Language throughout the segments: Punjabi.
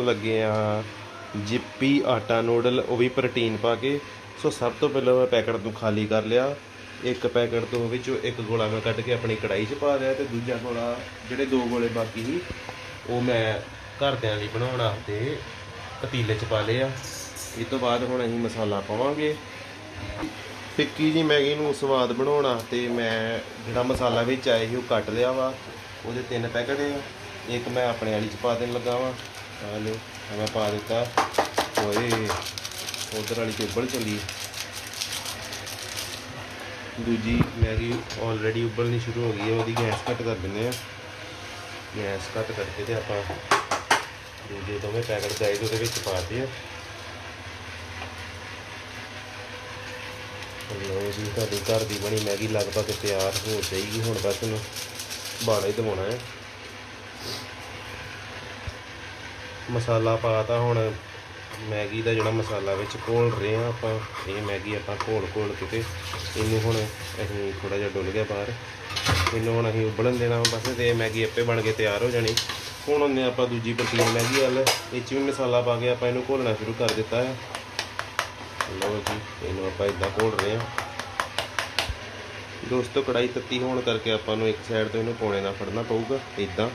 ਲੱਗੇ ਆ, ਜਿੱਪੀ, ਆਟਾ ਨੂਡਲ, ਉਹ ਵੀ ਪ੍ਰੋਟੀਨ ਪਾ ਕੇ। ਸੋ ਸਭ ਤੋਂ ਪਹਿਲਾਂ ਮੈਂ ਪੈਕਟ ਨੂੰ ਖਾਲੀ ਕਰ ਲਿਆ। ਇੱਕ ਪੈਕਟ ਤੋਂ ਵਿੱਚੋਂ ਇੱਕ ਗੋਲਾ ਮੈਂ ਕੱਢ ਕੇ ਆਪਣੀ ਕੜਾਈ 'ਚ ਪਾ ਲਿਆ ਤੇ ਦੂਜਾ ਗੋਲਾ, ਜਿਹੜੇ ਦੋ ਗੋਲੇ ਬਾਕੀ ਸੀ, ਉਹ ਮੈਂ ਘਰਦਿਆਂ ਲਈ ਬਣਾਉਣਾ ਤੇ ਪਤੀਲੇ 'ਚ ਪਾ ਲਿਆ ਇਸ ਤੋਂ ਬਾਅਦ ਹੁਣ ਅਸੀਂ ਮਸਾਲਾ ਪਾਵਾਂਗੇ। ਫਿੱਕੀ ਜੀ ਮੈਗੀ ਨੂੰ ਸਵਾਦ ਬਣਾਉਣਾ ਤੇ ਮੈਂ ਜਿਹੜਾ ਮਸਾਲਾ ਵਿੱਚ ਆਇਆ ਸੀ, ਉਹ ਕੱਟ ਲਿਆ ਵਾ। ਉਹਦੇ ਤਿੰਨ ਪੈਕਟ ਆ। ਇੱਕ ਮੈਂ ਆਪਣੇ ਵਾਲੀ ਚ ਪਾ ਦੇਣ ਲੱਗਾ ਵਾ। ਆ ਲਓ ਮੈਂ ਪਾ ਦਿੱਤਾ। ਓਏ ਉਧਰ ਵਾਲੀ ਚ ਉੱਬਲ ਚੱਲੀ। ਦੂਜੀ ਮੈਗੀ ਆਲਰੇਡੀ ਉਬਲਣੀ ਸ਼ੁਰੂ ਹੋ ਗਈ ਹੈ, ਉਹਦੀ ਗੈਸ ਘੱਟ ਕਰ ਦਿੰਦੇ ਆ ਗੈਸ ਘੱਟ ਕਰਕੇ ਤੇ ਆਪਾਂ ਦੂਜੇ ਦੋਵੇਂ ਪੈਕਟ ਗਾਈਡ ਉਹਦੇ ਵਿੱਚ ਪਾ ਦਿੱਤੇ ਆ। ਜੀ, ਤੁਹਾਡੀ ਘਰ ਦੀ ਬਣੀ ਮੈਗੀ ਲਗਭਗ ਤਿਆਰ ਹੋ ਜਾਏਗੀ। ਹੁਣ ਬਸ ਇਹਨੂੰ ਬਾੜਾ ਹੀ ਦਵਾਉਣਾ ਹੈ। ਮਸਾਲਾ ਪਾਤਾ ਹੁਣ ਮੈਗੀ ਦਾ ਜਿਹੜਾ ਮਸਾਲਾ ਵਿੱਚ ਘੋਲ ਰਹੇ ਆ ਆਪਾਂ, ਇਹ ਮੈਗੀ ਆਪਾਂ ਘੋਲ ਘੋਲ ਕੇ ਤੇ ਇਹਨੂੰ ਹੁਣ ਅਸੀਂ ਥੋੜਾ ਜਿਹਾ ਡੁੱਲ ਗਿਆ ਬਾਹਰ। ਇਹਨੂੰ ਹੁਣ ਅਸੀਂ ਉਬਲਣ ਦੇਣਾ ਬਸ ਤੇ ਇਹ ਮੈਗੀ ਆਪੇ ਬਣ ਕੇ ਤਿਆਰ ਹੋ ਜਾਣੀ। ਹੁਣ ਉਹਨੇ ਆਪਾਂ ਦੂਜੀ ਪ੍ਰੋਟੀਨ ਮੈਗੀ ਵੱਲ, ਇਹ 'ਚ ਵੀ ਮਸਾਲਾ ਪਾ ਕੇ ਆਪਾਂ ਇਹਨੂੰ ਘੋਲਣਾ ਸ਼ੁਰੂ ਕਰ ਦਿੱਤਾ ਹੈ। ਲਓ ਜੀ, ਇਹਨੂੰ ਆਪਾਂ ਇਦਾਂ ਘੋਲ ਰਹੇ ਹਾਂ। ਦੋਸਤੋ ਕੜਾਈ ਤੱਤੀ ਹੋਣ ਕਰਕੇ ਆਪਾਂ ਨੂੰ ਇੱਕ ਸਾਈਡ ਤੋਂ ਇਹਨੂੰ ਪੌਣੇ ਨਾਲ ਫੜਨਾ ਪਊਗਾ ਇਦਾਂ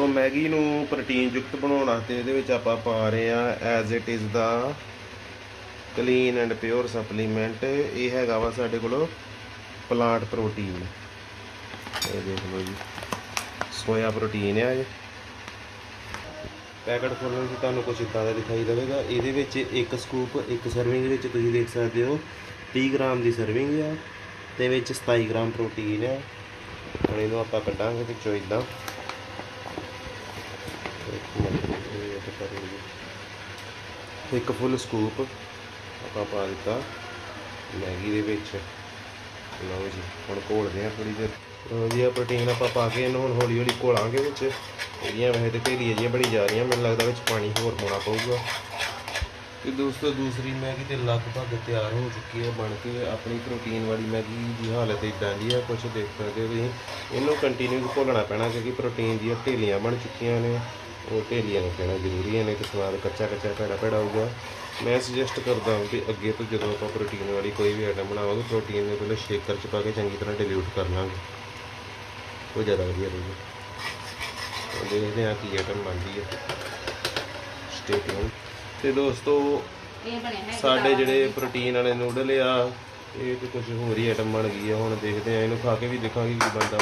ਸੋ ਮੈਗੀ ਨੂੰ ਪ੍ਰੋਟੀਨ ਯੁਕਤ ਬਣਾਉਣ ਵਾਸਤੇ ਇਹਦੇ ਵਿੱਚ ਆਪਾਂ ਪਾ ਰਹੇ ਆ as it is the clean and pure supplement ਇਹ ਹੈਗਾ ਵਾ ਸਾਡੇ ਕੋਲ ਪਲਾਂਟ ਪ੍ਰੋਟੀਨ ਇਹ ਦੇਖ ਲਓ ਜੀ ਸੋਇਆ ਪ੍ਰੋਟੀਨ ਹੈ ਇਹ। ਪੈਕਟ ਖੋਲਣ 'ਤੇ ਤੁਹਾਨੂੰ ਕੁਝ ਇਦਾਂ ਦਾ ਦਿਖਾਈ ਦੇਵੇਗਾ। ਇਹਦੇ ਵਿੱਚ ਇੱਕ ਸਕੂਪ ਇੱਕ ਸਰਵਿੰਗ ਵਿੱਚ ਤੁਸੀਂ ਦੇਖ ਸਕਦੇ ਹੋ 30 ਗ੍ਰਾਮ ਦੀ ਸਰਵਿੰਗ ਆ, ਤੇ ਵਿੱਚ 27 ਗ੍ਰਾਮ ਪ੍ਰੋਟੀਨ ਆ। ਹੁਣ ਇਹਨੂੰ ਆਪਾਂ ਕੱਢਾਂਗੇ ਵਿੱਚੋਂ ਇਦਾਂ ਇੱਕ ਫੁੱਲ ਸਕੂਪ ਆਪਾਂ ਪਾ ਦਿੱਤਾ ਮੈਗੀ ਦੇ ਵਿੱਚ। ਲਓ ਜੀ, ਹੁਣ ਘੋਲਦੇ ਆ ਥੋੜੀ ਦੇਰ। ਲਓ ਜੀ ਆ ਪ੍ਰੋਟੀਨ ਆਪਾਂ ਪਾ ਕੇ ਇਹਨੂੰ ਹੁਣ ਹੌਲੀ ਹੌਲੀ ਘੋਲਾਂਗੇ ਵਿੱਚ। ਇਹਦੀਆਂ ਵੈਸੇ ਤੇ ਢੇਲੀਆਂ ਜਿਹੀਆਂ ਬਣੀ ਜਾ ਰਹੀਆਂ, ਮੈਨੂੰ ਲੱਗਦਾ ਵਿੱਚ ਪਾਣੀ ਹੋਰ ਪਾਉਣਾ ਪਊਗਾ। ਤੇ ਦੋਸਤੋ, ਦੂਸਰੀ ਮੈਗੀ ਤੇ ਲਗਭਗ ਤਿਆਰ ਹੋ ਚੁੱਕੀ ਹੈ, ਬਣ ਕੇ ਆਪਣੀ ਪ੍ਰੋਟੀਨ ਵਾਲੀ ਮੈਗੀ ਦੀ ਹਾਲਤ ਇਦਾਂ ਦੀ ਹੈ ਕੁਝ ਦੇਖ ਸਕਦੇ ਹੋ ਤੁਸੀਂ। ਇਹਨੂੰ ਕੰਟੀਨਿਊ ਘੋਲਣਾ ਪੈਣਾ ਕਿਉਂਕਿ ਪ੍ਰੋਟੀਨ ਦੀਆਂ ਢੇਲੀਆਂ ਬਣ ਚੁੱਕੀਆਂ ਨੇ। ਉਹ ਢੇਲੀਆਂ ਨੂੰ ਕਹਿਣਾ ਜ਼ਰੂਰੀ ਹੈ ਨਹੀਂ ਕਿ ਸਵਾਦ ਕੱਚਾ ਕੱਚਾ ਭੈੜਾ ਭੈੜਾ ਹੋਊਗਾ। ਮੈਂ ਸੁਜੈਸਟ ਕਰਦਾ ਹਾਂ ਕਿ ਅੱਗੇ ਤੋਂ ਜਦੋਂ ਆਪਾਂ ਪ੍ਰੋਟੀਨ ਵਾਲੀ ਕੋਈ ਵੀ ਆਈਟਮ ਬਣਾਵਾਂਗੇ ਪ੍ਰੋਟੀਨ ਦੇ ਪਹਿਲੇ ਸ਼ੇਕਰ ਚ ਪਾ ਕੇ ਚੰਗੀ ਤਰ੍ਹਾਂ ਡਿਲੂਟ ਕਰ ਲਾਂਗੇ। ਉਹ ਜ਼ਿਆਦਾ ਵਧੀਆ ਰਹੇਗਾ। ਤਾਂ ਦੇਖਦੇ ਹਾਂ ਕੀ ਆਈਟਮ ਬਣਦੀ ਹੈ। ਸਟੇ ਟਿਊਨ ਤੇ ਦੋਸਤੋ ਸਾਡੇ ਜਿਹੜੇ ਪ੍ਰੋਟੀਨ ਵਾਲੇ ਨੂਡਲ ਆ ਇਹ ਤੇ ਕੁਝ ਹੋਰ ਹੀ ਆਈਟਮ ਬਣ ਗਈ ਆ। ਹੁਣ ਦੇਖਦੇ ਆ ਇਹਨੂੰ ਖਾ ਕੇ ਵੀ ਦੇਖਾਂਗੇ ਕੀ ਬਣਦਾ।